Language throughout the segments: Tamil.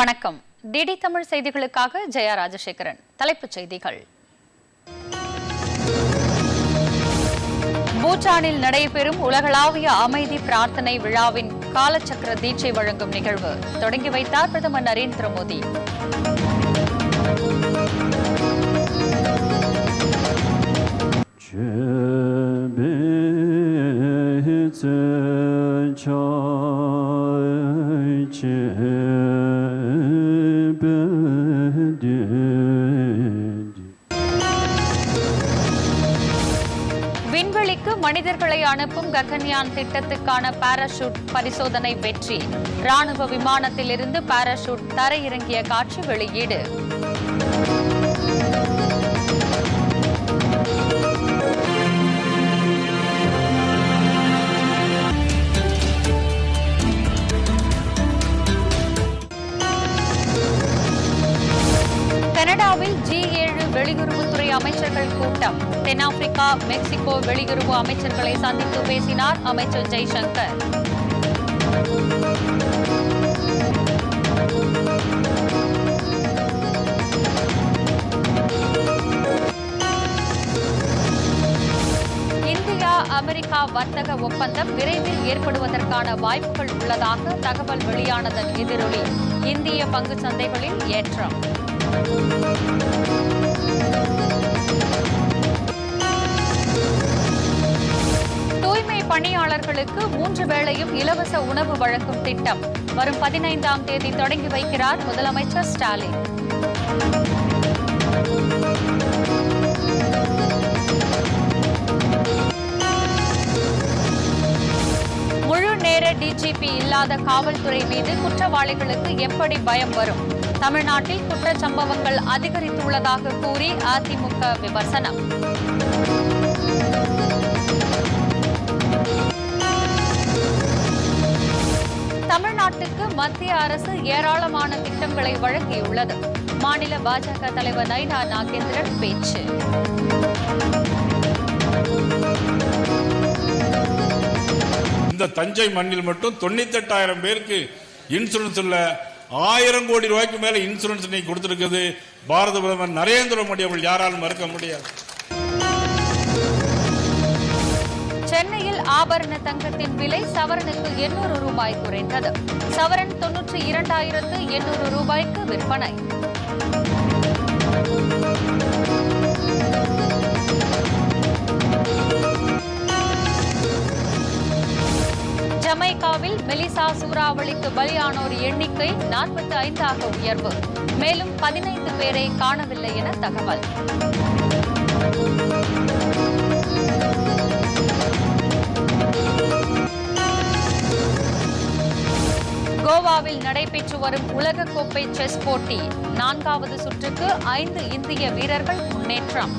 வணக்கம். டிடி தமிழ் செய்திகளுக்காக ஜெயா ராஜசேகரன். தலைப்புச் செய்திகள். பூட்டானில் நடைபெறும் உலகளாவிய அமைதி பிரார்த்தனை விழாவின் காலச்சக்கர தீட்சை வழங்கும் நிகழ்வு தொடங்கி வைத்தார் பிரதமர் நரேந்திர மோடி. விண்வெளிக்கு மனிதர்களை அனுப்பும் ககன்யான் திட்டத்துக்கான பாராசூட் பரிசோதனை வெற்றி. ராணுவ விமானத்திலிருந்து பாராசூட் தரையிறங்கிய காட்சி வெளியீடு. கனடாவில் ஜி ஏழு வெளியுறவுத்துறை அமைச்சர்கள் கூட்டம். தென்னாப்பிரிக்கா மெக்சிகோ வெளியுறவு அமைச்சர்களை சந்தித்து பேசினார் அமைச்சர் ஜெய்சங்கர். இந்தியா அமெரிக்கா வர்த்தக ஒப்பந்தம் விரைவில் ஏற்படுவதற்கான வாய்ப்புகள் உள்ளதாக தகவல் வெளியானதன் எதிரொலி. இந்திய பங்குச் சந்தைகளில் ஏற்றம். பணியாளர்களுக்கு மூன்று வேளையும் இலவச உணவு வழங்கும் திட்டம். வரும் பதினைந்தாம் தேதி தொடங்கி வைக்கிறார் முதலமைச்சர் ஸ்டாலின். முழு நேர டிஜிபி இல்லாத காவல்துறை மீது குற்றவாளிகளுக்கு எப்படி பயம் வரும்? தமிழ்நாட்டில் குற்றச்சம்பவங்கள் அதிகரித்துள்ளதாக கூறி அதிமுக விமர்சனம். மத்திய அரசு ஏராளமான திட்டங்களை வழங்கியுள்ளது. மாநில பாஜக தலைவர் நைனா நாகேந்திரன் பேச்சு. இந்த தஞ்சை மண்ணில் மட்டும் தொண்ணூத்தெட்டாயிரம் பேருக்கு இன்சூரன்ஸ் இல்ல. ஆயிரம் கோடி ரூபாய்க்கு மேல இன்சூரன்ஸ் இன்னைக்கு கொடுத்திருக்கிறது பாரத பிரதமர் நரேந்திர மோடி அவர்கள் யாராலும் மறுக்க முடியாது. சென்னையில் ஆபரண தங்கத்தின் விலை சவரனுக்கு எண்ணூறு ரூபாய் குறைந்தது. சவரன் தொன்னூற்றி இரண்டாயிரத்து எண்ணூறு ரூபாய்க்கு விற்பனை. ஜமைக்காவில் மெலிசா சூறாவளிக்கு பலியானோர் எண்ணிக்கை நாற்பத்தி ஐந்தாக உயர்வு. மேலும் பதினைந்து பேரை காணவில்லை என தகவல். கோவாவில் நடைபெற்று வரும் உலகக்கோப்பை செஸ் போட்டி. நான்காவது சுற்றுக்கு ஐந்து இந்திய வீரர்கள் முன்னேற்றம்.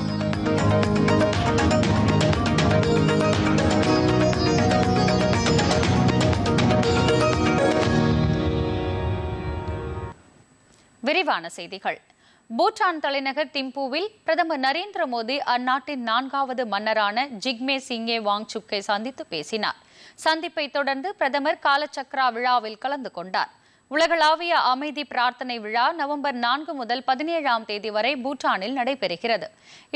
விரிவான செய்திகள். பூட்டான் தலைநகர் திம்புவில் பிரதமர் நரேந்திர மோடி அந்நாட்டின் நான்காவது மன்னரான ஜிக்மே சிங்கே வாங்சுக்கை சந்தித்து பேசினார். சந்திப்பை தொடர்ந்து பிரதமர் காலச்சக்ரா விழாவில் கலந்து கொண்டார். உலகளாவிய அமைதி பிரார்த்தனை விழா நவம்பர் நான்கு முதல் பதினேழாம் தேதி வரை பூட்டானில் நடைபெறுகிறது.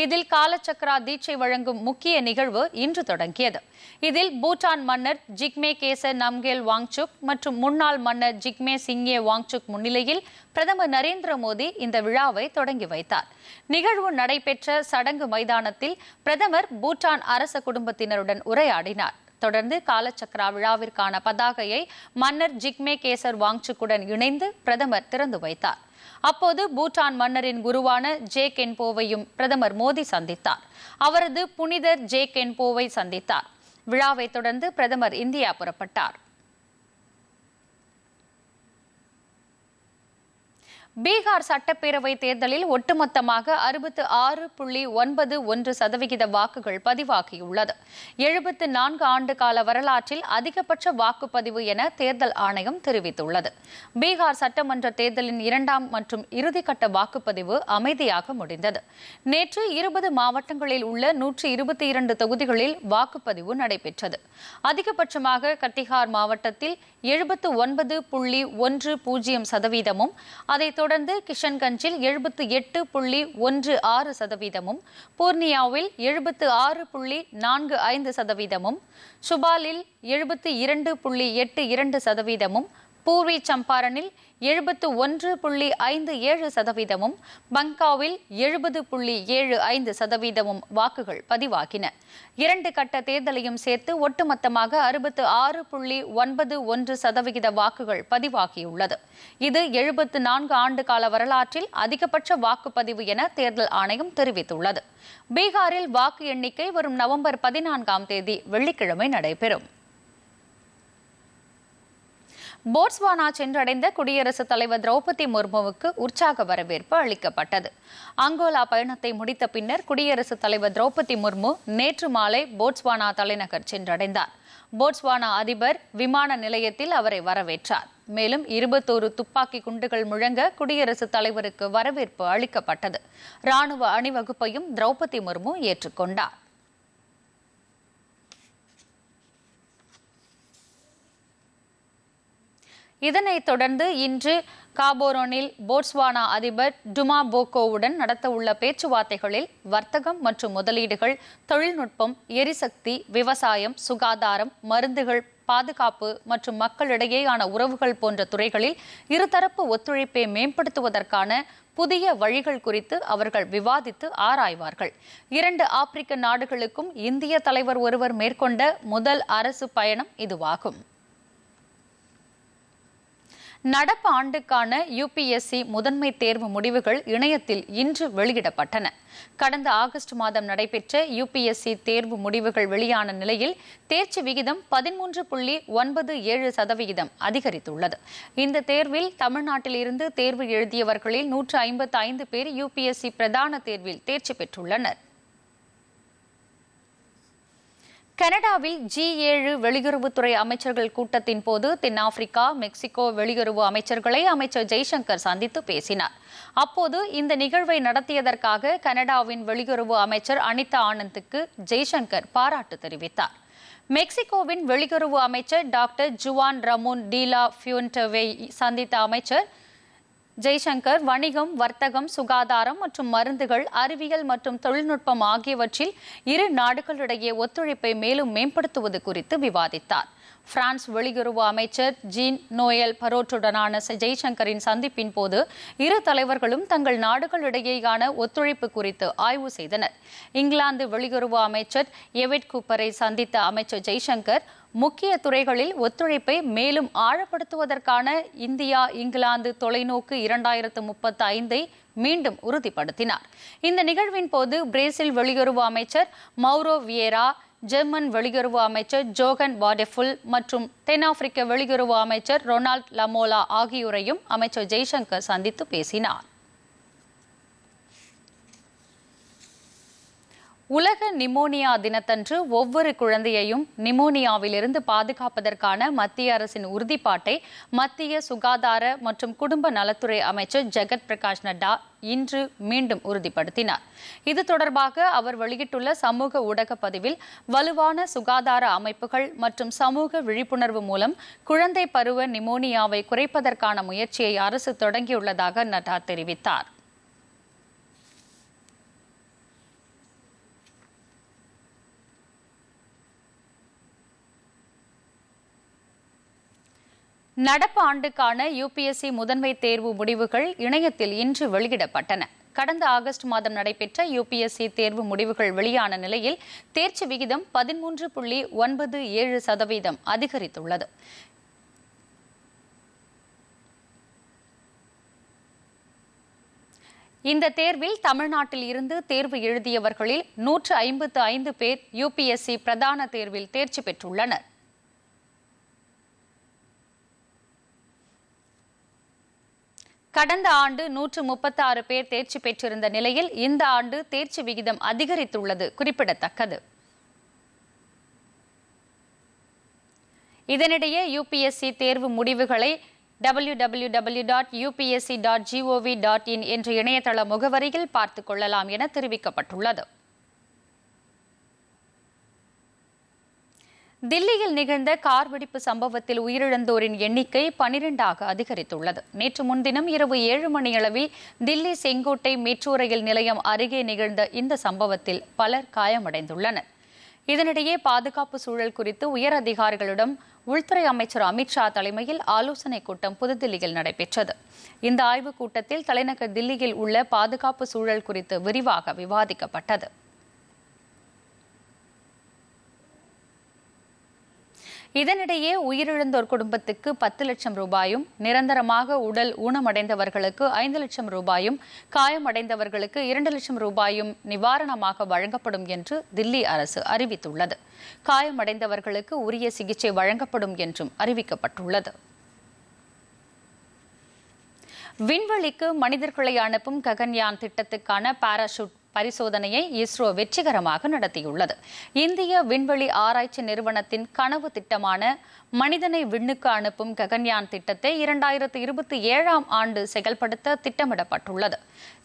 இதில் காலச்சக்ரா தீட்சை வழங்கும் முக்கிய நிகழ்வு இன்று தொடங்கியது. இதில் பூட்டான் மன்னர் ஜிக்மே கேசர் நம்கேல் வாங்சுக் மற்றும் முன்னாள் மன்னர் ஜிக்மே சிங்கே வாங்சுக் முன்னிலையில் பிரதமர் நரேந்திர மோடி இந்த விழாவை தொடங்கி வைத்தார். நிகழ்வு நடைபெற்ற சடங்கு மைதானத்தில் பிரதமர் பூட்டான் அரச குடும்பத்தினருடன் உரையாடினார். தொடர்ந்து காலச்சக்ரா விழாவிற்கான பதாகையை மன்னர் ஜிக்மே கேசர் வாங்சுக்குடன் இணைந்து பிரதமர் திறந்து வைத்தார். அப்போது பூட்டான் மன்னரின் குருவான ஜே கென்போவையும் பிரதமர் மோடி சந்தித்தார். அவரது புனிதர் ஜே கென்போவை சந்தித்தார். விழாவை தொடர்ந்து பிரதமர் இந்தியா புறப்பட்டார். பீகார் சட்டப்பேரவை தேர்தலில் ஒட்டுமொத்தமாக அறுபத்து ஆறு புள்ளி ஒன்பது ஒன்று சதவிகித வாக்குகள் பதிவாகியுள்ளது. எழுபத்து நான்கு ஆண்டு கால வரலாற்றில் அதிகபட்ச வாக்குப்பதிவு என தேர்தல் ஆணையம் தெரிவித்துள்ளது. பீகார் சட்டமன்ற தேர்தலின் இரண்டாம் மற்றும் இறுதிக்கட்ட வாக்குப்பதிவு அமைதியாக முடிந்தது. நேற்று இருபது மாவட்டங்களில் உள்ள நூற்றி இருபத்தி இரண்டு தொகுதிகளில் வாக்குப்பதிவு நடைபெற்றது. அதிகபட்சமாக கட்டிஹார் மாவட்டத்தில் எழுபத்து ஒன்பது புள்ளி ஒன்று பூஜ்ஜியம் சதவீதமும் அதைத் தொடர்ந்து கிஷன்கஞ்சில் எழுபத்து எட்டு புள்ளி ஒன்று ஆறு சதவீதமும் பூர்ணியாவில் எழுபத்து ஆறு புள்ளி நான்கு ஐந்து சதவீதமும் சுபாலில் எழுபத்து இரண்டு புள்ளி எட்டு இரண்டு சதவீதமும் பூர்வி சம்பாரனில் எழுபத்து ஒன்று புள்ளி ஐந்து ஏழு சதவீதமும் பங்காவில் எழுபது புள்ளி ஏழு ஐந்து சதவீதமும் வாக்குகள் பதிவாகின. இரண்டு கட்ட தேர்தலையும் சேர்த்து ஒட்டுமொத்தமாக அறுபத்து ஆறு புள்ளி ஒன்பது ஒன்று சதவிகித வாக்குகள் பதிவாகியுள்ளது. இது எழுபத்து நான்கு ஆண்டு கால வரலாற்றில் அதிகபட்ச வாக்குப்பதிவு என தேர்தல் ஆணையம் தெரிவித்துள்ளது. பீகாரில் வாக்கு எண்ணிக்கை வரும் நவம்பர் பதினான்காம் தேதி வெள்ளிக்கிழமை நடைபெறும். போட்ஸ்வானா சென்றடைந்த குடியரசுத் தலைவர் திரௌபதி முர்முவுக்கு உற்சாக வரவேற்பு அளிக்கப்பட்டது. அங்கோலா பயணத்தை முடித்த பின்னர் குடியரசுத் தலைவர் திரௌபதி முர்மு நேற்று மாலை போட்ஸ்வானா தலைநகர் சென்றடைந்தார். போட்ஸ்வானா அதிபர் விமான நிலையத்தில் அவரை வரவேற்றார். மேலும் இருபத்தோரு துப்பாக்கி குண்டுகள் முழங்க குடியரசுத் தலைவருக்கு வரவேற்பு அளிக்கப்பட்டது. ராணுவ அணிவகுப்பையும் திரௌபதி முர்மு ஏற்றுக்கொண்டார். இதனைத் தொடர்ந்து இன்று காபோரோனில் போட்ஸ்வானா அதிபர் டுமா போகோவுடன் நடத்தவுள்ள பேச்சுவார்த்தைகளில் வர்த்தகம் மற்றும் முதலீடுகள் தொழில்நுட்பம் எரிசக்தி விவசாயம் சுகாதாரம் மருந்துகள் பாதுகாப்பு மற்றும் மக்களிடையேயான உறவுகள் போன்ற துறைகளில் இருதரப்பு ஒத்துழைப்பை மேம்படுத்துவதற்கான புதிய வழிகள் குறித்து அவர்கள் விவாதித்து ஆராய்வார்கள். இரண்டு ஆப்பிரிக்க நாடுகளுக்கும் இந்திய தலைவர் ஒருவர் மேற்கொண்ட முதல் அரசு பயணம் இதுவாகும். நடப்பு ஆண்டுக்கான யுபிஎஸ்சி முதன்மை தேர்வு முடிவுகள் இணையத்தில் இன்று வெளியிடப்பட்டன. கடந்த ஆகஸ்ட் மாதம் நடைபெற்ற யுபிஎஸ்சி தேர்வு முடிவுகள் வெளியான நிலையில் தேர்ச்சி விகிதம் பதிமூன்று புள்ளி ஒன்பது ஏழு சதவிகிதம் அதிகரித்துள்ளது. இந்த தேர்வில் தமிழ்நாட்டில் இருந்து தேர்வு எழுதியவர்களில் நூற்று ஐம்பத்து ஐந்து பேர் யுபிஎஸ்சி பிரதான தேர்வில் தேர்ச்சி பெற்றுள்ளனர். கனடாவில் ஜி ஏழு வெளியுறவுத்துறை அமைச்சர்கள் கூட்டத்தின் போது தென்னாப்பிரிக்கா மெக்சிகோ வெளியுறவு அமைச்சர்களை அமைச்சர் ஜெய்சங்கர் சந்தித்து பேசினார். அப்போது இந்த நிகழ்வை நடத்தியதற்காக கனடாவின் வெளியுறவு அமைச்சர் அனிதா ஆனந்துக்கு ஜெய்சங்கர் பாராட்டு தெரிவித்தார். மெக்சிகோவின் வெளியுறவு அமைச்சர் doctor Juan Ramon de la ஃபியூன்டவை சந்தித்த அமைச்சர் ஜெய்சங்கர் வணிகம் வர்த்தகம் சுகாதாரம் மற்றும் மருந்துகள் அறிவியல் மற்றும் தொழில்நுட்பம் ஆகியவற்றில் இரு நாடுகளிடையே ஒத்துழைப்பை மேலும் மேம்படுத்துவது குறித்து விவாதித்தார். பிரான்ஸ் வெளியுறவு அமைச்சர் ஜீன் நோயல் பரோட்டுடனான ஜெய்சங்கரின் சந்திப்பின் போது இரு தலைவர்களும் தங்கள் நாடுகளிடையேயான ஒத்துழைப்பு குறித்து ஆய்வு செய்தனர். இங்கிலாந்து வெளியுறவு அமைச்சர் எவிட் கூப்பரை சந்தித்த அமைச்சர் ஜெய்சங்கர் முக்கிய துறைகளில் ஒத்துழைப்பை மேலும் ஆழப்படுத்துவதற்கான இந்தியா இங்கிலாந்து தொலைநோக்கு இரண்டாயிரத்து முப்பத்தி ஐந்தை மீண்டும் உறுதிப்படுத்தினார். இந்த நிகழ்வின் போது பிரேசில் வெளியுறவு அமைச்சர் மௌரோ வியேரா ஜெர்மன் வெளியுறவு அமைச்சர் ஜோகன் வாடெஃபுல் மற்றும் தென்னாப்பிரிக்க வெளியுறவு அமைச்சர் ரொனால்ட் லமோலா ஆகியோரையும் அமைச்சர் ஜெய்சங்கர் சந்தித்து பேசினார். உலக நிமோனியா தினத்தன்று ஒவ்வொரு குழந்தையையும் நிமோனியாவிலிருந்து பாதுகாப்பதற்கான மத்திய அரசின் உறுதிப்பாட்டை மத்திய சுகாதார மற்றும் குடும்ப நலத்துறை அமைச்சர் ஜெகத் பிரகாஷ் நட்டா இன்று மீண்டும் உறுதிப்படுத்தினார். இது தொடர்பாக அவர் வெளியிட்டுள்ள சமூக ஊடக பதிவில் வலுவான சுகாதார அமைப்புகள் மற்றும் சமூக விழிப்புணர்வு மூலம் குழந்தை பருவ நிமோனியாவை குறைப்பதற்கான முயற்சியை அரசு தொடங்கியுள்ளதாக நட்டா தெரிவித்தார். நடப்பு ஆண்டுக்கான யுபிஎஸ்சி முதன்மை தேர்வு முடிவுகள் இணையத்தில் இன்று வெளியிடப்பட்டன. கடந்த ஆகஸ்ட் மாதம் நடைபெற்ற யுபிஎஸ்சி தேர்வு முடிவுகள் வெளியான நிலையில் தேர்ச்சி விகிதம் பதிமூன்று புள்ளி ஒன்பது ஏழு சதவீதம் அதிகரித்துள்ளது. இந்த தேர்வில் தமிழ்நாட்டில் இருந்து தேர்வு எழுதியவர்களில் நூற்று ஐம்பத்து ஐந்து பேர் யுபிஎஸ்சி பிரதான தேர்வில் தேர்ச்சி பெற்றுள்ளனர். கடந்த ஆண்டு நூற்று முப்பத்தாறு பேர் தேர்ச்சி பெற்றிருந்த நிலையில் இந்த ஆண்டு தேர்ச்சி விகிதம் அதிகரித்துள்ளது குறிப்பிடத்தக்கது. இதனிடையே யுபிஎஸ்சி தேர்வு முடிவுகளை W W W dot UPSC dot G O V dot in என்ற இணையதள முகவரியில் பார்த்துக் கொள்ளலாம் என தெரிவிக்கப்பட்டுள்ளது. தில்லியில் நிகழ்ந்த கார் வெடிப்பு சம்பவத்தில் உயிரிழந்தோரின் எண்ணிக்கை பனிரெண்டாக அதிகரித்துள்ளது. நேற்று முன்தினம் இரவு ஏழு மணியளவில் தில்லி செங்கோட்டை மெட்ரோ ரயில் நிலையம் அருகே நிகழ்ந்த இந்த சம்பவத்தில் பலர் காயமடைந்துள்ளனர். இதனிடையே பாதுகாப்பு சூழல் குறித்து உயர் அதிகாரிகளிடம் உள்துறை அமைச்சர் அமித்ஷா தலைமையில் ஆலோசனைக் கூட்டம் புதுதில்லியில் நடைபெற்றது. இந்த ஆய்வுக் கூட்டத்தில் தலைநகர் தில்லியில் உள்ள பாதுகாப்பு சூழல் குறித்து விரிவாக விவாதிக்கப்பட்டது. இதனிடையே உயிரிழந்தோர் குடும்பத்துக்கு பத்து லட்சம் ரூபாயும் நிரந்தரமாக உடல் ஊனமடைந்தவர்களுக்கு ஐந்து லட்சம் ரூபாயும் காயமடைந்தவர்களுக்கு இரண்டு லட்சம் ரூபாயும் நிவாரணமாக வழங்கப்படும் என்று தில்லி அரசு அறிவித்துள்ளது. காயமடைந்தவர்களுக்கு உரிய சிகிச்சை வழங்கப்படும் என்றும் அறிவிக்கப்பட்டுள்ளது. விண்வெளிக்கு மனிதர்களை அனுப்பும் ககன்யான் திட்டத்துக்கான பாராசூட் பரிசோதனையை இஸ்ரோ வெற்றிகரமாக நடத்தியுள்ளது. இந்திய விண்வெளி ஆராய்ச்சி நிறுவனத்தின் கனவு திட்டமான மனிதனை விண்ணுக்கு அனுப்பும் ககன்யான் திட்டத்தை இரண்டாயிரத்து இருபத்தி ஏழாம் ஆண்டு செயல்படுத்த திட்டமிடப்பட்டுள்ளது.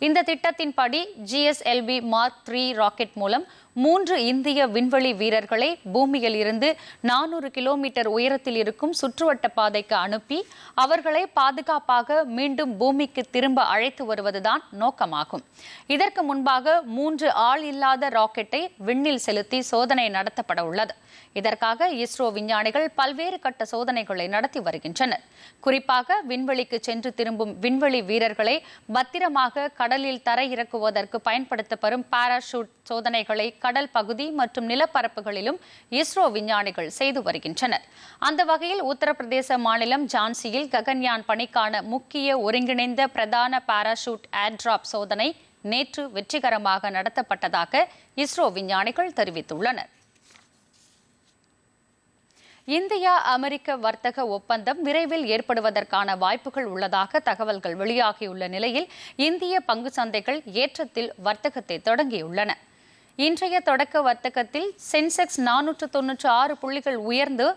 இந்த திட்டத்தின்படி ஜிஎஸ்எல்வி மார்க் த்ரீ ராக்கெட் மூலம் மூன்று இந்திய விண்வெளி வீரர்களை பூமியில் இருந்து நானூறு கிலோமீட்டர் உயரத்தில் இருக்கும் சுற்றுவட்ட பாதைக்கு அனுப்பி அவர்களை பாதுகாப்பாக மீண்டும் பூமிக்கு திரும்ப அழைத்து வருவதுதான் நோக்கமாகும். இதற்கு முன்பாக மூன்று ஆள் இல்லாத ராக்கெட்டை விண்ணில் செலுத்தி சோதனை நடத்தப்பட உள்ளது இதற்காக இஸ்ரோ விஞ்ஞானிகள் பல்வேறு கட்ட சோதனைகளை நடத்தி வருகின்றனர். குறிப்பாக விண்வெளிக்கு சென்று திரும்பும் விண்வெளி வீரர்களை பத்திரமாக கடலில் தரையிறக்குவதற்கு பயன்படுத்தப்படும் பாராஷூட் சோதனைகளை கடல் பகுதி மற்றும் நிலப்பரப்புகளிலும் இஸ்ரோ விஞ்ஞானிகள் செய்து வருகின்றனர். அந்த வகையில் உத்தரப்பிரதேச மாநிலம் ஜான்சியில் ககன்யான் பணிக்கான முக்கிய ஒருங்கிணைந்த பிரதான பாராஷூட் ஏர்டிராப் சோதனை நேற்று வெற்றிகரமாக நடத்தப்பட்டதாக இஸ்ரோ விஞ்ஞானிகள் தெரிவித்துள்ளனர். இந்தியா அமெரிக்க வர்த்தக ஒப்பந்தம் விரைவில் ஏற்படுவதற்கான வாய்ப்புகள் உள்ளதாக தகவல்கள் வெளியாகியுள்ள நிலையில் இந்திய பங்கு சந்தைகள் ஏற்றத்தில் வர்த்தகத்தை தொடங்கியுள்ளன. இன்றைய தொடக்க வர்த்தகத்தில் சென்செக்ஸ் நானூற்று தொன்னூற்று ஆறு புள்ளிகள் உயர்ந்து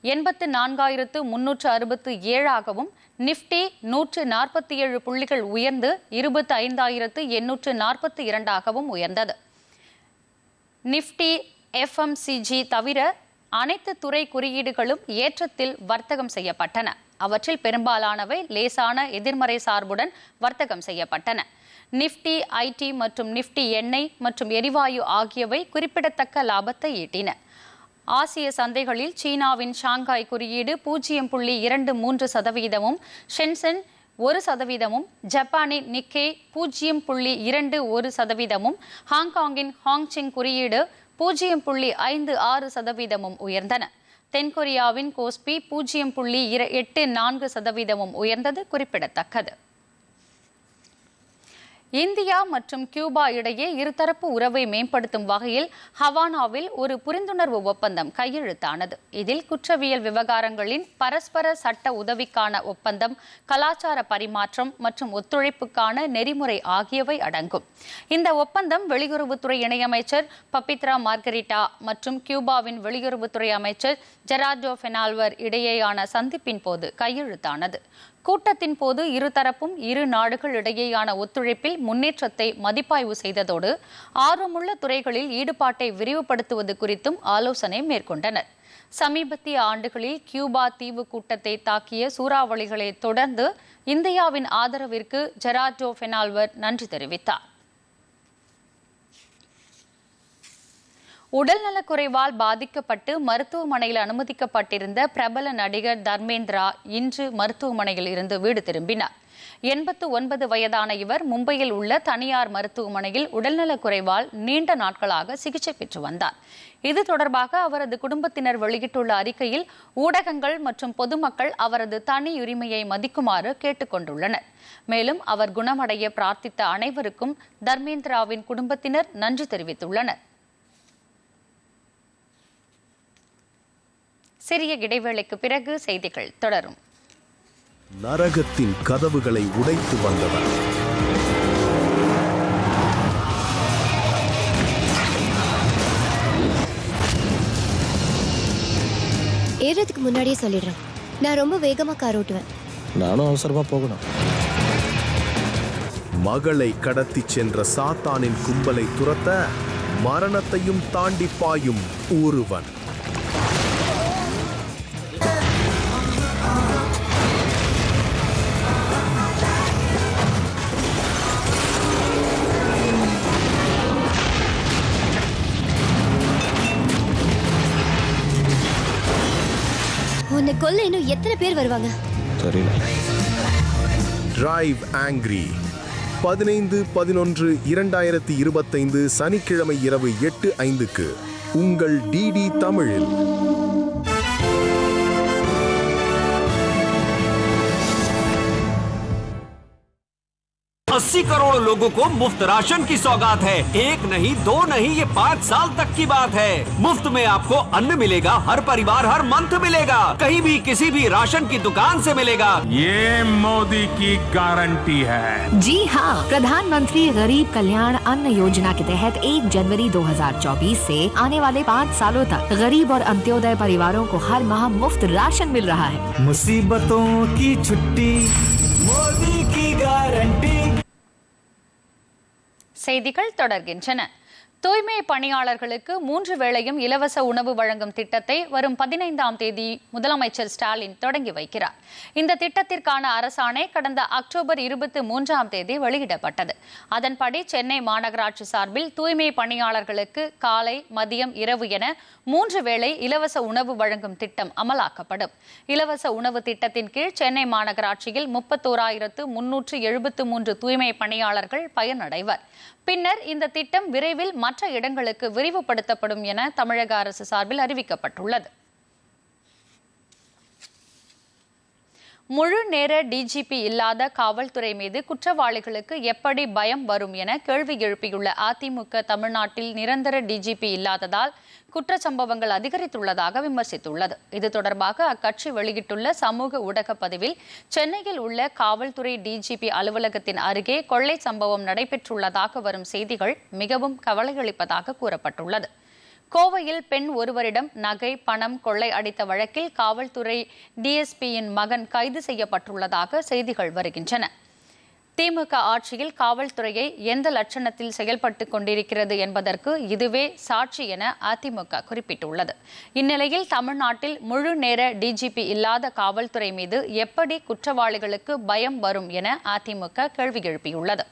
எண்பத்து நான்காயிரத்து முன்னூற்று அறுபத்து ஏழாகவும் நிப்டி நூற்று நாற்பத்தி ஏழு புள்ளிகள் உயர்ந்து இருபத்தி ஐந்தாயிரத்து எண்ணூற்று நாற்பத்தி இரண்டாகவும் உயர்ந்தது. நிப்டி எஃப்எம்சிஜி தவிர அனைத்து துறை குறியீடுகளும் ஏற்றத்தில் வர்த்தகம் செய்யப்பட்டன. அவற்றில் பெரும்பாலானவை லேசான எதிர்மறை சார்புடன் வர்த்தகம் செய்யப்பட்டன. நிப்டி ஐடி மற்றும் நிப்டி எண்ணெய் மற்றும் எரிவாயு ஆகியவை குறிப்பிடத்தக்க லாபத்தை ஈட்டின. ஆசிய சந்தைகளில் சீனாவின் ஷாங்காய் குறியீடு பூஜ்ஜியம் புள்ளி இரண்டு மூன்று சதவீதமும் ஷென்சென் ஒரு சதவீதமும் ஜப்பானின் நிக்கே பூஜ்ஜியம் புள்ளி இரண்டு ஒரு சதவீதமும் ஹாங்காங்கின் ஹாங்சிங் குறியீடு பூஜ்ஜியம் புள்ளி ஐந்து ஆறு சதவீதமும் உயர்ந்தன. தென்கொரியாவின் கோஸ்பி பூஜ்ஜியம் புள்ளி இர- எட்டு நான்கு சதவீதமும் உயர்ந்தது குறிப்பிடத்தக்கது. இந்தியா மற்றும் கியூபா இடையே இருதரப்பு உறவை மேம்படுத்தும் வகையில் ஹவானாவில் ஒரு புரிந்துணர்வு ஒப்பந்தம் கையெழுத்தானது. இதில் குற்றவியல் விவகாரங்களின் பரஸ்பர சட்ட உதவிக்கான ஒப்பந்தம் கலாச்சார பரிமாற்றம் மற்றும் ஒத்துழைப்புக்கான நெறிமுறை ஆகியவை அடங்கும். இந்த ஒப்பந்தம் வெளியுறவுத்துறை இணையமைச்சர் பபித்ரா மார்கரிட்டா மற்றும் கியூபாவின் வெளியுறவுத்துறை அமைச்சர் ஜெரார்டோ ஃபெனால்வர் இடையேயான சந்திப்பின் போது கையெழுத்தானது. கூட்டத்தின் போது இருதரப்பும் இரு நாடுகள் இடையேயான ஒத்துழைப்பில் முன்னேற்றத்தை மதிப்பாய்வு செய்ததோடு ஆர்வமுள்ள துறைகளில் ஈடுபாட்டை விரிவுபடுத்துவது குறித்தும் ஆலோசனை மேற்கொண்டனர். சமீபத்திய ஆண்டுகளில் கியூபா தீவு கூட்டத்தை தாக்கிய சூறாவளிகளை தொடர்ந்து இந்தியாவின் ஆதரவிற்கு ஜெராட்டோ ஃபெனால்வர் நன்றி தெரிவித்தார். உடல்நலக்குறைவால் பாதிக்கப்பட்டு மருத்துவமனையில் அனுமதிக்கப்பட்டிருந்த பிரபல நடிகர் தர்மேந்திரா இன்று மருத்துவமனையில் இருந்து வீடு திரும்பினார். எண்பத்து ஒன்பது வயதான இவர் மும்பையில் உள்ள தனியார் மருத்துவமனையில் உடல்நலக்குறைவால் நீண்ட நாட்களாக சிகிச்சை பெற்று வந்தார். இது தொடர்பாக அவரது குடும்பத்தினர் வெளியிட்டுள்ள அறிக்கையில் ஊடகங்கள் மற்றும் பொதுமக்கள் அவரது தனி உரிமையை மதிக்குமாறு கேட்டுக்கொண்டுள்ளனர் மேலும் அவர் குணமடைய பிரார்த்தித்த அனைவருக்கும் தர்மேந்திராவின் குடும்பத்தினர் நன்றி தெரிவித்துள்ளனர். சிறிய இடைவேளைக்கு பிறகு செய்திகள் தொடரும். நரகத்தின் கதவுகளை உடைத்து வந்தவர். ஏறதுக்கு முன்னாடியே சொல்லிடுறேன். நான் ரொம்ப வேகமா கார் ஓட்டுவேன். நானும் அவசரமா போகணும். மகளை கடத்திச் சென்ற சாத்தானின் கும்பலை துரத்த மரணத்தையும் தாண்டி பாயும் ஒருவன் உன்னை கொல்ல இன்னும் எத்தனை பேர் வருவாங்க? தெரியல. டிரைவ் ஆங்கிரி பதினைந்து பதினொன்று இரண்டாயிரத்தி இருபத்தைந்து சனிக்கிழமை இரவு எட்டு ஐந்துக்கு உங்கள் டிடி தமிழில். करोड़ लोगों को मुफ़्त राशन की सौगात है। एक नहीं दो नहीं ये पाँच साल तक की बात है। मुफ़्त में आपको अन्न मिलेगा हर परिवार हर मंथ मिलेगा। कहीं भी किसी भी राशन की दुकान से मिलेगा। ये मोदी की गारंटी है। जी हाँ प्रधानमंत्री गरीब कल्याण अन्न योजना के तहत एक जनवरी 2024 से आने वाले पाँच सालों तक गरीब और अंत्योदय परिवारों को हर माह मुफ़्त राशन मिल रहा है। मुसीबतों की छुट्टी मोदी की गारंटी। செய்திகள் தொடர்கின்றன. தூய்மை பணியாளர்களுக்கு மூன்று வேளையும் இலவச உணவு வழங்கும் திட்டத்தை வரும் பதினைந்தாம் தேதி முதலமைச்சர் ஸ்டாலின் தொடங்கி வைக்கிறார். இந்த திட்டத்திற்கான அரசாணை கடந்த அக்டோபர் இருபத்தி மூன்றாம் தேதி வெளியிடப்பட்டது. அதன்படி சென்னை மாநகராட்சி சார்பில் தூய்மை பணியாளர்களுக்கு காலை மதியம் இரவு என மூன்று வேளை இலவச உணவு வழங்கும் திட்டம் அமலாக்கப்படும். இலவச உணவு திட்டத்தின் கீழ் சென்னை மாநகராட்சியில் முப்பத்தோராயிரத்து முன்னூற்று எழுபத்து மூன்று தூய்மை பணியாளர்கள் பயனடைவர். பின்னர் இந்த திட்டம் விரைவில் மற்ற இடங்களுக்கு விரிவுபடுத்தப்படும் என தமிழக அரசு சார்பில் அறிவிக்கப்பட்டுள்ளது. முழு நேர டிஜிபி இல்லாத காவல்துறை மீது குற்றவாளிகளுக்கு எப்படி பயம் வரும் என கேள்வி எழுப்பியுள்ள அதிமுக தமிழ்நாட்டில் நிரந்தர டிஜிபி இல்லாததால் குற்றச்சம்பவங்கள் அதிகரித்துள்ளதாக விமர்சித்துள்ளது. இது தொடர்பாக அக்கட்சி வெளியிட்டுள்ள சமூக ஊடக பதிவில் சென்னையில் உள்ள காவல்துறை டிஜிபி அலுவலகத்தின் அருகே கொள்ளை சம்பவம் நடைபெற்றுள்ளதாக வரும் செய்திகள் மிகவும் கவலையளிப்பதாக கூறப்பட்டுள்ளது. கோவையில் பெண் ஒருவரிடம் நகை பணம் கொள்ளை அடித்த வழக்கில் காவல்துறை டிஎஸ்பியின் மகன் கைது செய்யப்பட்டுள்ளதாக செய்திகள் வருகின்றன. திமுக ஆட்சியில் காவல்துறையை எந்த லட்சணத்தில் செயல்பட்டு கொண்டிருக்கிறது என்பதற்கு இதுவே சாட்சி என அதிமுக குறிப்பிட்டுள்ளது. இந்நிலையில் தமிழ்நாட்டில் முழு நேர டிஜிபி இல்லாத காவல்துறை மீது எப்படி குற்றவாளிகளுக்கு பயம் வரும் என அதிமுக கேள்வி எழுப்பியுள்ளது.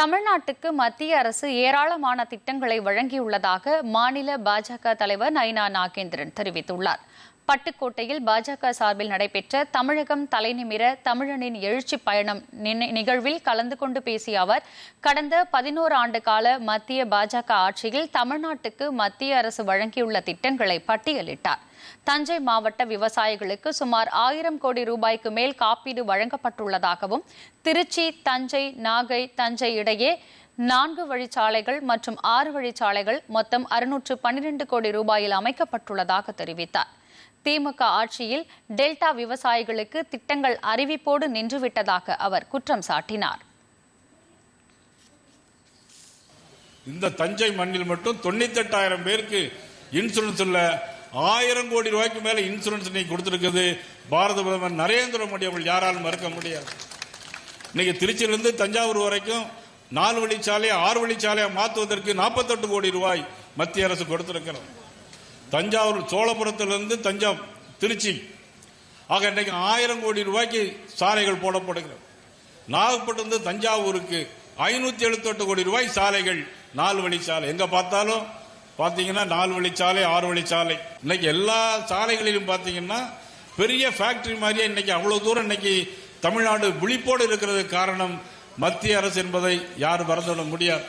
தமிழ்நாட்டுக்கு மத்திய அரசு ஏராளமான திட்டங்களை வழங்கியுள்ளதாக மாநில பாஜக தலைவர் நயினா நாகேந்திரன் தெரிவித்துள்ளார். பட்டுக்கோட்டையில் பாஜக சார்பில் நடைபெற்ற தமிழகம் தலைநிமிர தமிழனின் எழுச்சி பயணம் நினை- நிகழ்வில் கலந்து கொண்டு பேசிய அவர் கடந்த பதினோரு ஆண்டு கால மத்திய பாஜக ஆட்சியில் தமிழ்நாட்டுக்கு மத்திய அரசு வழங்கியுள்ள திட்டங்களை பட்டியலிட்டார். தஞ்சை மாவட்ட விவசாயிகளுக்கு சுமார் ஆயிரம் கோடி ரூபாய்க்கு மேல் காப்பீடு வழங்கப்பட்டுள்ளதாகவும் திருச்சி தஞ்சை நாகை தஞ்சை இடையே நான்கு வழிச்சாலைகள் மற்றும் ஆறு வழிச்சாலைகள் மொத்தம் அறுநூற்று பன்னிரண்டு கோடி ரூபாயில் அமைக்கப்பட்டுள்ளதாக தெரிவித்தார். திமுக ஆட்சியில் டெல்டா விவசாயிகளுக்கு திட்டங்கள் அறிவிப்போடு நின்றுவிட்டதாக அவர் குற்றம் சாட்டினார். இந்த தஞ்சை மண்ணில் மட்டும் தொண்ணூத்தி எட்டாயிரம் பேருக்கு இன்சூரன்ஸ் உள்ள ஆயிரம் கோடி ரூபாய்க்கு மேல இன்சூரன்ஸ் இன்னைக்கு கொடுத்திருக்குது. பாரத பிரதமர் நரேந்திர மோடி அவர்கள் யாராலும் மறுக்க முடியாது. இன்னைக்கு திருச்சியிலிருந்து தஞ்சாவூர் வரைக்கும் நாலு வழிச்சாலையை ஆறு வழிச்சாலையை மாற்றுவதற்கு நாற்பத்தெட்டு கோடி ரூபாய் மத்திய அரசு கொடுத்திருக்கிறது. தஞ்சாவூர் சோழபுரத்திலிருந்து தஞ்சா திருச்சி. ஆக இன்னைக்கு ஆயிரம் கோடி ரூபாய்க்கு சாலைகள் போடப்படுகிறது. நாகப்பட்டினம் தஞ்சாவூருக்கு ஐநூற்றி எழுபத்தெட்டு கோடி ரூபாய் சாலைகள் நாலு வழி சாலை எங்கே பார்த்தாலும் பார்த்தீங்கன்னா நாலு வழி சாலை ஆறு வழி சாலை இன்னைக்கு எல்லா சாலைகளிலும் பார்த்தீங்கன்னா பெரிய ஃபேக்டரி மாதிரியே இன்னைக்கு அவ்வளோ தூரம் இன்னைக்கு தமிழ்நாடு விழிப்போடு இருக்கிறது காரணம் மத்திய அரசு என்பதை யாரும் மறந்துவிட முடியாது.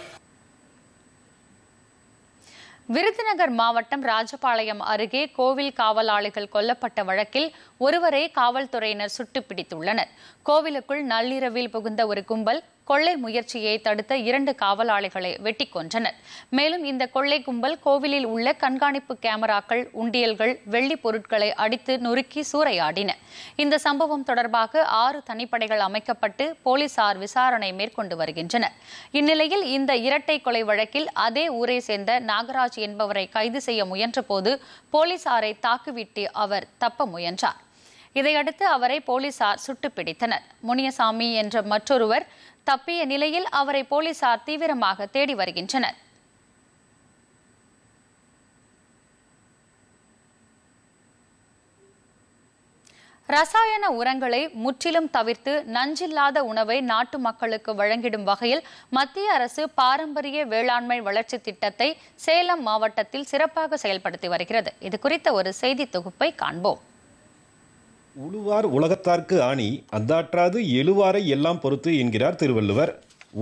விருதுநகர் மாவட்டம் ராஜபாளையம் அருகே கோவில் காவலாளிகள் கொல்லப்பட்ட வழக்கில் ஒருவரை காவல்துறையினர் சுட்டு பிடித்துள்ளனர். கோவிலுக்குள் நள்ளிரவில் புகுந்த ஒரு கும்பல் கொள்ளை முயற்சியை தடுத்த இரண்டு காவலாளிகளை வெட்டி கொன்றனர். மேலும் இந்த கொள்ளை கும்பல் கோவிலில் உள்ள கண்காணிப்பு கேமராக்கள் உண்டியல்கள் வெள்ளி பொருட்களை அடித்து நொறுக்கி சூறையாடின. இந்த சம்பவம் தொடர்பாக ஆறு தனிப்படைகள் அமைக்கப்பட்டு போலீசார் விசாரணை மேற்கொண்டு வருகின்றனர். இந்நிலையில் இந்த இரட்டை கொலை வழக்கில் அதே ஊரை சேர்ந்த நாகராஜ் என்பவரை கைது செய்ய முயன்றபோது போலீசாரை தாக்கிவிட்டு அவர் தப்ப முயன்றார். இதையடுத்து அவரை போலீசார் சுட்டு பிடித்தனர் முனியசாமி என்ற மற்றொருவர் தப்பிய நிலையில் அவரை போலீசார் தீவிரமாக தேடி வருகின்றனர். ரசாயன உரங்களை முற்றிலும் தவிர்த்து நஞ்சில்லாத உணவை நாட்டு மக்களுக்கு வழங்கிடும் வகையில் மத்திய அரசு பாரம்பரிய வேளாண்மை வளர்ச்சி திட்டத்தை சேலம் மாவட்டத்தில் சிறப்பாக செயல்படுத்தி வருகிறது. இது குறித்த ஒரு செய்தி தொகுப்பை காண்போம். உழுவார் உலகத்தார்க்கு ஆணி அந்தாற்றாது எழுவாரை எல்லாம் பொறுத்து என்கிறார் திருவள்ளுவர்.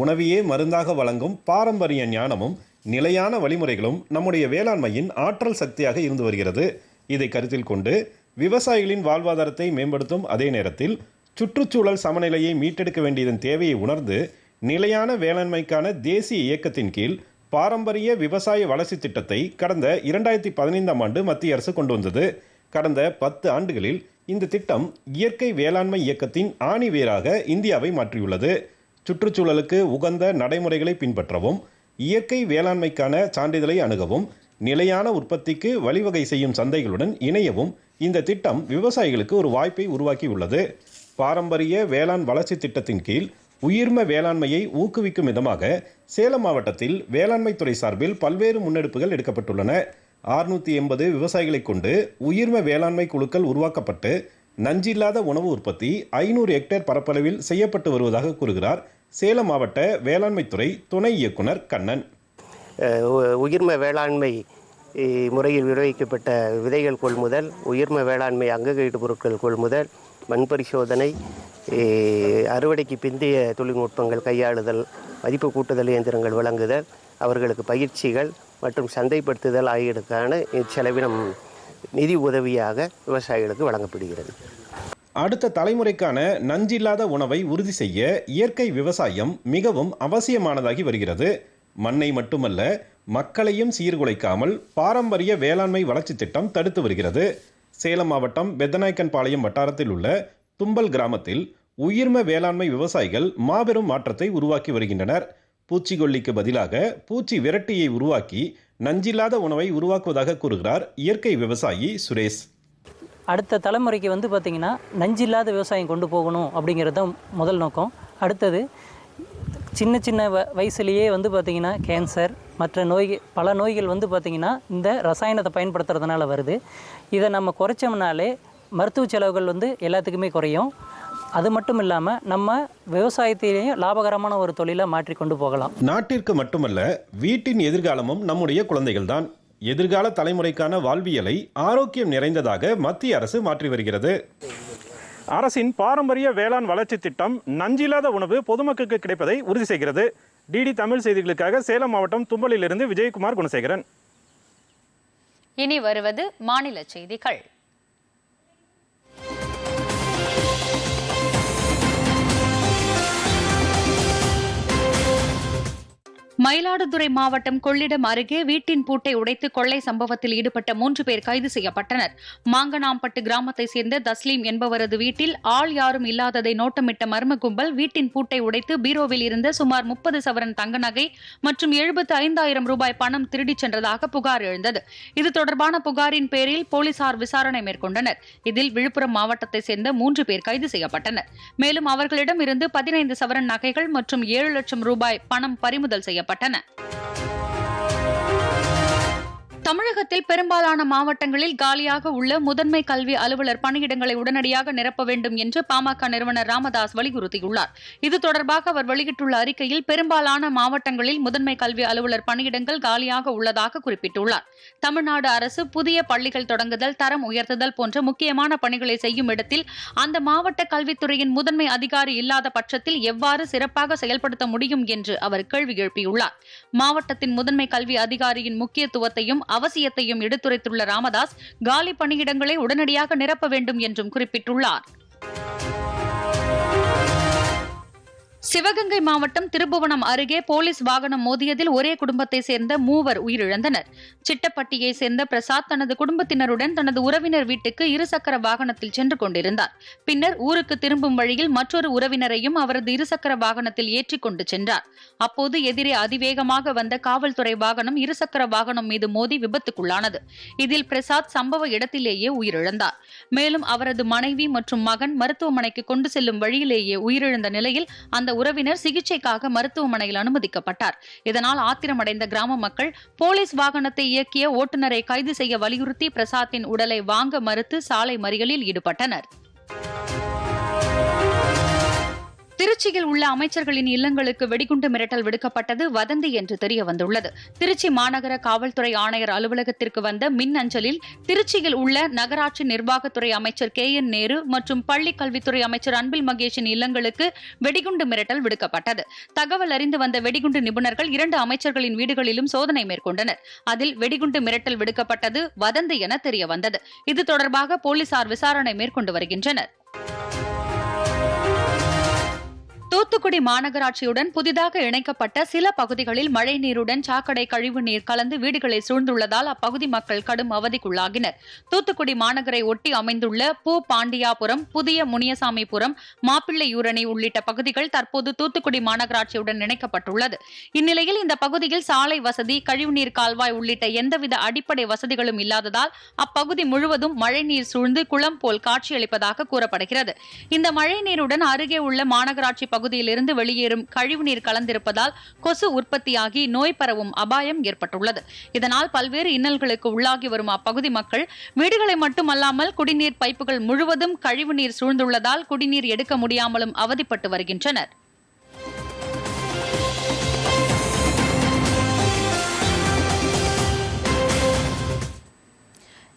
உணவையே மருந்தாக வழங்கும் பாரம்பரிய ஞானமும் நிலையான வழிமுறைகளும் நம்முடைய வேளாண்மையின் ஆற்றல் சக்தியாக இருந்து வருகிறது. இதை கருத்தில் கொண்டு விவசாயிகளின் வாழ்வாதாரத்தை மேம்படுத்தும் அதே நேரத்தில் சுற்றுச்சூழல் சமநிலையை மீட்டெடுக்க வேண்டியதன் தேவையை உணர்ந்து நிலையான வேளாண்மைக்கான தேசிய இயக்கத்தின் கீழ் பாரம்பரிய விவசாய வளர்ச்சி திட்டத்தை கடந்த இரண்டாயிரத்தி பதினைந்தாம் ஆண்டு மத்திய அரசு கொண்டு வந்தது. கடந்த பத்து ஆண்டுகளில் இந்த திட்டம் இயற்கை வேளாண்மை இயக்கத்தின் ஆணி வேராக இந்தியாவை மாற்றியுள்ளது. சுற்றுச்சூழலுக்கு உகந்த நடைமுறைகளை பின்பற்றவும் இயற்கை வேளாண்மைக்கான சான்றிதழை அணுகவும் நிலையான உற்பத்திக்கு வழிவகை செய்யும் சந்தைகளுடன் இணையவும் இந்த திட்டம் விவசாயிகளுக்கு ஒரு வாய்ப்பை உருவாக்கியுள்ளது. பாரம்பரிய வேளாண் வளர்ச்சி திட்டத்தின் கீழ் உயிர்ம வேளாண்மையை ஊக்குவிக்கும் விதமாக சேலம் மாவட்டத்தில் வேளாண்மைத்துறை சார்பில் பல்வேறு முன்னெடுப்புகள் எடுக்கப்பட்டுள்ளன. ஆறுநூற்றி எண்பது விவசாயிகளை கொண்டு உயிர்ம வேளாண்மை குழுக்கள் உருவாக்கப்பட்டு நஞ்சில்லாத உணவு உற்பத்தி ஐநூறு ஹெக்டேர் பரப்பளவில் செய்யப்பட்டு வருவதாக கூறுகிறார் சேலம் மாவட்ட வேளாண்மைத்துறை துணை இயக்குனர் கண்ணன். உயிர்ம வேளாண்மை முறையில் விநியோகிக்கப்பட்ட விதைகள் கொள்முதல் உயிர்ம வேளாண்மை அங்ககீடு பொருட்கள் கொள்முதல் மண் பரிசோதனை அறுவடைக்கு பிந்தைய தொழில்நுட்பங்கள் கையாளுதல் மதிப்பு கூட்டுதல் இயந்திரங்கள் வழங்குதல் அவர்களுக்கு பயிற்சிகள் மற்றும் சந்தைப்படுத்துதல் ஆகியவற்றுக்கான இச்செலவினம் நிதி உதவியாக விவசாயிகளுக்கு வழங்கப்படுகிறது. அடுத்த தலைமுறைக்கான நஞ்சில்லாத உணவை உறுதி செய்ய இயற்கை விவசாயம் மிகவும் அவசியமானதாகி வருகிறது. மண்ணை மட்டுமல்ல மக்களையும் சீர்குலைக்காமல் பாரம்பரிய வேளாண்மை வளர்ச்சி திட்டம் தடுத்து வருகிறது. சேலம் மாவட்டம் பெத்தநாயக்கன்பாளையம் வட்டாரத்தில் உள்ள தும்பல் கிராமத்தில் உயிர்ம வேளாண்மை விவசாயிகள் மாபெரும் மாற்றத்தை உருவாக்கி வருகின்றனர். பூச்சிக்கொல்லிக்கு பதிலாக பூச்சி விரட்டியை உருவாக்கி நஞ்சில்லாத உணவை உருவாக்குவதாக கூறுகிறார் இயற்கை விவசாயி சுரேஷ். அடுத்த தலைமுறைக்கு வந்து பார்த்திங்கன்னா நஞ்சில்லாத விவசாயம் கொண்டு போகணும் அப்படிங்கிறது தான் முதல் நோக்கம். அடுத்தது சின்ன சின்ன வ வயசுலேயே வந்து பார்த்திங்கன்னா கேன்சர் மற்ற நோய் பல நோய்கள் வந்து பார்த்திங்கன்னா இந்த ரசாயனத்தை பயன்படுத்துறதுனால வருது. இதை நம்ம குறைச்சோம்னாலே மருத்துவ செலவுகள் வந்து எல்லாத்துக்குமே குறையும். அது மட்டும் இல்லாமல் நம்ம விவசாயத்திலேயும் லாபகரமான ஒரு தொழிலை மாற்றி கொண்டு போகலாம். நாட்டிற்கு மட்டுமல்ல வீட்டின் எதிர்காலமும் நம்முடைய குழந்தைகள்தான். எதிர்கால தலைமுறைக்கான வாழ்வியலை ஆரோக்கியம் நிறைந்ததாக மத்திய அரசு மாற்றி வருகிறது. அரசின் பாரம்பரிய வேளாண் வளர்ச்சி திட்டம் நஞ்சில்லாத உணவு பொதுமக்களுக்கு கிடைப்பதை உறுதி செய்கிறது. டிடி தமிழ் செய்திகளுக்காக சேலம் மாவட்டம் தும்பலிலிருந்து விஜயகுமார் குணசேகரன். இனி வருவது மாநில செய்திகள். மயிலாடுதுறை மாவட்டம் கொள்ளிடம் அருகே வீட்டின் பூட்டை உடைத்து கொள்ளை சம்பவத்தில் ஈடுபட்ட மூன்று பேர் கைது செய்யப்பட்டனர். மாங்கனாம்பட்டு கிராமத்தைச் சேர்ந்த தஸ்லீம் என்பவரது வீட்டில் ஆள் யாரும் இல்லாததை நோட்டமிட்ட மர்ம கும்பல் வீட்டின் பூட்டை உடைத்து பீரோவில் இருந்த சுமார் முப்பது சவரன் தங்க நகை மற்றும் எழுபத்து ஐந்தாயிரம் ரூபாய் பணம் திருடிச் சென்றதாக புகார் எழுந்தது. இது தொடர்பான புகாரின் பேரில் போலீசார் விசாரணை மேற்கொண்டனர். இதில் விழுப்புரம் மாவட்டத்தைச் சேர்ந்த மூன்று பேர் கைது செய்யப்பட்டனர். மேலும் அவர்களிடம் இருந்து பதினைந்து சவரன் நகைகள் மற்றும் ஏழு லட்சம் ரூபாய் பணம் பறிமுதல் செய்யப்பட்டன தமிழகத்தில் பெரும்பாலான மாவட்டங்களில் காலியாக உள்ள முதன்மை கல்வி அலுவலர் பணியிடங்களை உடனடியாக நிரப்ப வேண்டும் என்று பாமக நிறுவனர் ராமதாஸ் வலியுறுத்தியுள்ளார். இது தொடர்பாக அவர் வெளியிட்டுள்ள அறிக்கையில் பெரும்பாலான மாவட்டங்களில் முதன்மை கல்வி அலுவலர் பணியிடங்கள் காலியாக உள்ளதாக குறிப்பிட்டுள்ளார். தமிழ்நாடு அரசு புதிய பள்ளிகள் தொடங்குதல் தரம் உயர்த்துதல் போன்ற முக்கியமான பணிகளை செய்யும் இடத்தில் அந்த மாவட்ட கல்வித்துறையின் முதன்மை அதிகாரி இல்லாத பட்சத்தில் எவ்வாறு சிறப்பாக செயல்படுத்த முடியும் என்று அவர் கேள்வி எழுப்பியுள்ளார். மாவட்டத்தின் முதன்மை கல்வி அதிகாரியின் முக்கியத்துவத்தையும் அவசியத்தையும் எடுத்துரைத்துள்ள ராமதாஸ் காலி பணியிடங்களை உடனடியாக நிரப்ப வேண்டும் என்றும் குறிப்பிட்டுள்ளார். சிவகங்கை மாவட்டம் திருபுவனம் அருகே போலீஸ் வாகனம் மோதியதில் ஒரே குடும்பத்தை சேர்ந்த மூவர் உயிரிழந்தனர். சிட்டப்பட்டியை சேர்ந்த பிரசாத் தனது குடும்பத்தினருடன் தனது உறவினர் வீட்டுக்கு இருசக்கர வாகனத்தில் சென்று கொண்டிருந்தார். பின்னர் ஊருக்கு திரும்பும் வழியில் மற்றொரு உறவினரையும் அவரது இருசக்கர வாகனத்தில் ஏற்றிக்கொண்டு சென்றார். அப்போது எதிரே அதிவேகமாக வந்த காவல்துறை வாகனம் இருசக்கர வாகனம் மீது மோதி விபத்துக்குள்ளானது. இதில் பிரசாத் சம்பவ இடத்திலேயே உயிரிழந்தார். மேலும் அவரது மனைவி மற்றும் மகன் மருத்துவமனைக்கு கொண்டு செல்லும் வழியிலேயே உயிரிழந்த நிலையில் அந்த உறவினர் சிகிச்சைக்காக மருத்துவமனையில் அனுமதிக்கப்பட்டார். இதனால் ஆத்திரமடைந்த கிராம மக்கள் போலீஸ் வாகனத்தை இயக்கிய ஓட்டுநரை கைது செய்ய வலியுறுத்தி பிரசாத்தின் உடலை வாங்க மறுத்து சாலை மறியலில் ஈடுபட்டனர். திருச்சியில் உள்ள அமைச்சர்களின் இல்லங்களுக்கு வெடிகுண்டு மிரட்டல் விடுக்கப்பட்டது வதந்தி என்று தெரிய வந்துள்ளது திருச்சி மாநகர காவல்துறை ஆணையர் அலுவலகத்திற்கு வந்த மின் அஞ்சலில் திருச்சியில் உள்ள நகராட்சி நிர்வாகத்துறை அமைச்சர் கே என் நேரு மற்றும் பள்ளி கல்வித்துறை அமைச்சர் அன்பில் மகேஷின் இல்லங்களுக்கு வெடிகுண்டு மிரட்டல் விடுக்கப்பட்டது. தகவல் அறிந்து வந்த வெடிகுண்டு நிபுணர்கள் இரண்டு அமைச்சர்களின் வீடுகளிலும் சோதனை மேற்கொண்டனர். அதில் வெடிகுண்டு மிரட்டல் விடுக்கப்பட்டது வதந்தி என தெரிய வந்தது இது தொடர்பாக போலீசார் விசாரணை மேற்கொண்டு வருகின்றனர். தூத்துக்குடி மாநகராட்சியுடன் புதிதாக இணைக்கப்பட்ட சில பகுதிகளில் மழைநீருடன் சாக்கடை கழிவு நீர் கலந்து வீடுகளை சூழ்ந்துள்ளதால் அப்பகுதி மக்கள் கடும் அவதிக்குள்ளாகினர். தூத்துக்குடி மாநகரை ஒட்டி அமைந்துள்ள பூ பாண்டியாபுரம் புதிய முனியசாமிபுரம் மாப்பிள்ளையூரணி உள்ளிட்ட பகுதிகள் தற்போது தூத்துக்குடி மாநகராட்சியுடன் இணைக்கப்பட்டுள்ளது. இந்நிலையில் இந்த பகுதியில் சாலை வசதி கழிவுநீர் கால்வாய் உள்ளிட்ட எந்தவித அடிப்படை வசதிகளும் இல்லாததால் அப்பகுதி முழுவதும் மழைநீர் சூழ்ந்து குளம் போல் காட்சியளிப்பதாக கூறப்படுகிறது. இந்த மழைநீருடன் அருகே உள்ள மாநகராட்சி பகுதி பகுதியிலிருந்து வெளியேறும் கழிவுநீர் கலந்திருப்பதால் கொசு உற்பத்தியாகி நோய் பரவும் அபாயம் ஏற்பட்டுள்ளது. இதனால் பல்வேறு இன்னல்களுக்கு உள்ளாகி வரும் அப்பகுதி மக்கள் வீடுகளை மட்டுமல்லாமல் குடிநீர் பைப்புகள் முழுவதும் கழிவுநீர் சூழ்ந்துள்ளதால் குடிநீர் எடுக்க முடியாமலும் அவதிப்பட்டு வருகின்றனர்.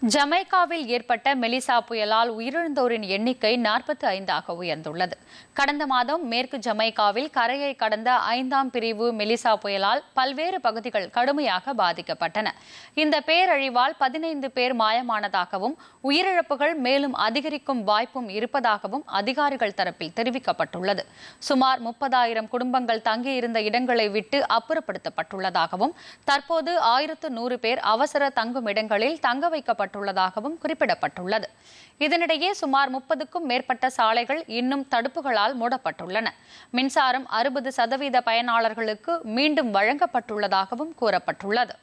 ஜமைக்காவில் ஏற்பட்ட மெலிசா புயலால் உயிரிழந்தோரின் எண்ணிக்கை நாற்பத்தி ஐந்தாக உயர்ந்துள்ளது. கடந்த மாதம் மேற்கு ஜமைக்காவில் கரையை கடந்த ஐந்தாம் பிரிவு மெலிசா புயலால் பல்வேறு பகுதிகள் கடுமையாக பாதிக்கப்பட்டன. இந்த பேரழிவால் பதினைந்து பேர் மாயமானதாகவும் உயிரிழப்புகள் மேலும் அதிகரிக்கும் வாய்ப்பும் இருப்பதாகவும் அதிகாரிகள் தரப்பில் தெரிவிக்கப்பட்டுள்ளது. சுமார் முப்பதாயிரம் குடும்பங்கள் தங்கியிருந்த இடங்களை விட்டு அப்புறப்படுத்தப்பட்டுள்ளதாகவும் தற்போது ஆயிரத்து நூறு பேர் அவசர தங்கும் இடங்களில் தங்க வைக்கப்பட்டு செய்யப்பட்டுள்ளதாகவும் குறிப்பிடப்பட்டுள்ளது. இதனிடையே சுமார் முப்பதுக்கும் மேற்பட்ட சாலைகள் இன்னும் தடுப்புகளால் மூடப்பட்டுள்ளன. மின்சாரம் அறுபது சதவீத பயனாளர்களுக்கு மீண்டும் வழங்கப்பட்டுள்ளதாகவும் கூறப்பட்டுள்ளது.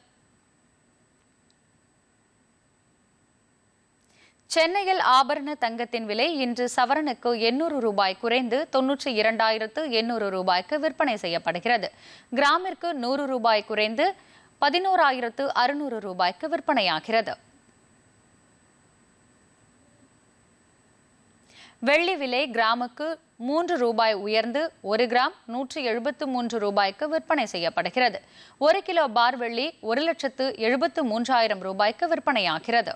சென்னையில் ஆபரண தங்கத்தின் விலை இன்று சவரனுக்கு எண்ணூறு ரூபாய் குறைந்து தொன்னூற்றி இரண்டாயிரத்து எண்ணூறு ரூபாய்க்கு விற்பனை செய்யப்படுகிறது. கிராமிற்கு நூறு ரூபாய் குறைந்து பதினோராயிரத்து அறுநூறு ரூபாய்க்கு விற்பனையாகிறது. வெள்ளி விலை கிராமுக்கு மூன்று ரூபாய் உயர்ந்து ஒரு கிராம் நூற்றி எழுபத்து மூன்று ரூபாய்க்கு விற்பனை செய்யப்படுகிறது. ஒரு கிலோ பார் வெள்ளி ஒரு லட்சத்து எழுபத்து மூன்றாயிரம் ரூபாய்க்கு விற்பனையாகிறது.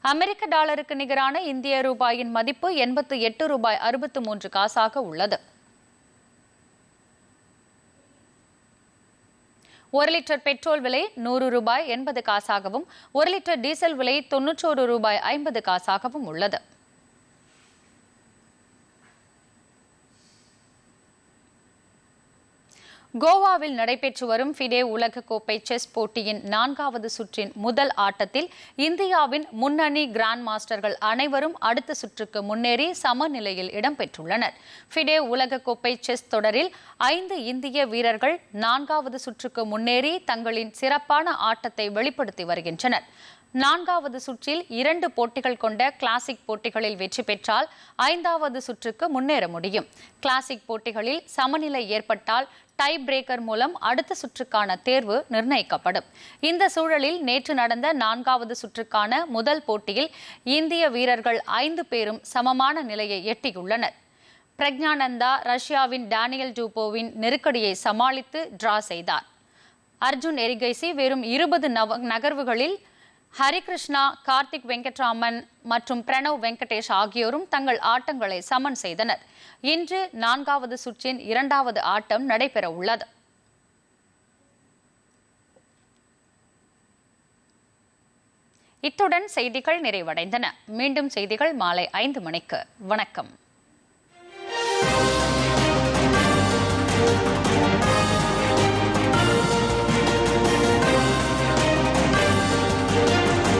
அமெரிக்க டாலருக்கு நிகரான இந்திய ரூபாயின் மதிப்பு எண்பத்து எட்டு ரூபாய் அறுபத்து மூன்று காசாக உள்ளது. ஒரு லிட்டர் பெட்ரோல் விலை நூறு ரூபாய் எண்பது காசாகவும் ஒரு லிட்டர் டீசல் விலை தொன்னூற்றோரு ரூபாய் ஐம்பது காசாகவும் உள்ளது. கோவாவில் நடைபெற்று வரும் ஃபிடே உலகக்கோப்பை செஸ் போட்டியின் நான்காவது சுற்றின் முதல் ஆட்டத்தில் இந்தியாவின் முன்னணி கிராண்ட் மாஸ்டர்கள் அனைவரும் அடுத்த சுற்றுக்கு முன்னேறி சமநிலையில் இடம்பெற்றுள்ளனர். ஃபிடே உலகக்கோப்பை செஸ் தொடரில் ஐந்து இந்திய வீரர்கள் நான்காவது சுற்றுக்கு முன்னேறி தங்களின் சிறப்பான ஆட்டத்தை வெளிப்படுத்தி வருகின்றனர். நான்காவது சுற்றில் இரண்டு போட்டிகள் கொண்ட கிளாசிக் போட்டிகளில் வெற்றி பெற்றால் ஐந்தாவது சுற்றுக்கு முன்னேற முடியும். கிளாசிக் போட்டிகளில் சமநிலை ஏற்பட்டால் டை பிரேக்கர் மூலம் அடுத்த சுற்றுக்கான தேர்வு நிர்ணயிக்கப்படும். இந்த சூழலில் நேற்று நடந்த நான்காவது சுற்றுக்கான முதல் போட்டியில் இந்திய வீரர்கள் ஐந்து பேரும் சமமான நிலையை எட்டியுள்ளனர். பிரக்ஞானந்தா ரஷ்யாவின் டேனியல் டூபோவின் நெருக்கடியை சமாளித்து டிரா செய்தார். அர்ஜுன் எரிகைசி வெறும் இருபது நவ நகர்வுகளில் ஹரிகிருஷ்ணா கார்த்திக் வெங்கட்ராமன் மற்றும் பிரணவ் வெங்கடேஷ் ஆகியோரும் தங்கள் ஆட்டங்களை சமன் செய்தனர். இன்று நான்காவது சுற்றின் இரண்டாவது ஆட்டம் நடைபெற உள்ளது. இத்துடன் செய்திகள் நிறைவடைந்தன. மீண்டும் செய்திகள் மாலை ஐந்து மணிக்கு. வணக்கம்.